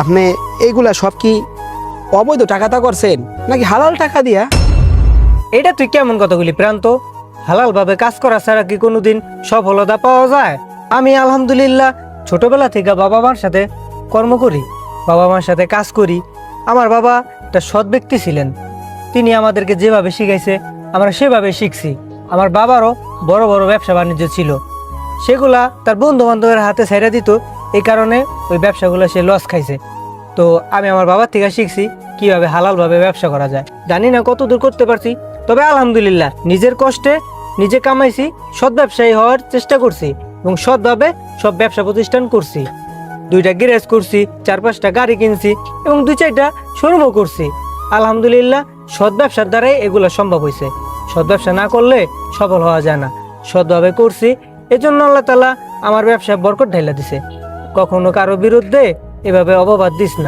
আপনি এইগুলা সব কি অবৈধ টাকাটা করছেন, নাকি হালাল টাকা দিয়া? এটা তুই কেমন কথাগুলি প্রান্ত? হালালভাবে কাজ করা ছাড়া কি কোনোদিন সফলতা পাওয়া যায়? আমি আলহামদুলিল্লাহ ছোটবেলা থেকে বাবা মার সাথে কর্ম করি, বাবা মার সাথে কাজ করি। আমার বাবা একটা সৎ ব্যক্তি ছিলেন। তিনি আমাদেরকে যেভাবে শিখাইছে, আমরা সেভাবে শিখছি। আমার বাবারও বড় বড় ব্যবসা বাণিজ্য ছিল। সেগুলা তার বন্ধু বান্ধবের হাতে ছেড়ে দিত এই কারণে ওই ব্যবসাগুলো সে লস খাইছে। তো আমি আমার বাবার থেকে শিখছি কীভাবে হালালভাবে ব্যবসা করা যায়। জানি না কত দূর করতে পারছি, তবে আলহামদুলিল্লাহ নিজের কষ্টে নিজে কামাইছি, সৎ ব্যবসায়ী হওয়ার চেষ্টা করছি এবং সৎভাবে সব ব্যবসা প্রতিষ্ঠান করছি। দুইটা গ্যারেজ করছি, চার পাঁচটা গাড়ি কিনছি এবং দুই চারটা শোরুমও করছি। আলহামদুলিল্লাহ সৎ ব্যবসার দ্বারাই এগুলো সম্ভব হয়েছে সৎ ব্যবসা না করলে সফল হওয়া যায় না। সৎভাবে করছি, এজন্য আল্লাহ তালা আমার ব্যবসা বরকট ঢাইলা দিছে। কখনো কারও বিরুদ্ধে এভাবে অপবাদ দিস না।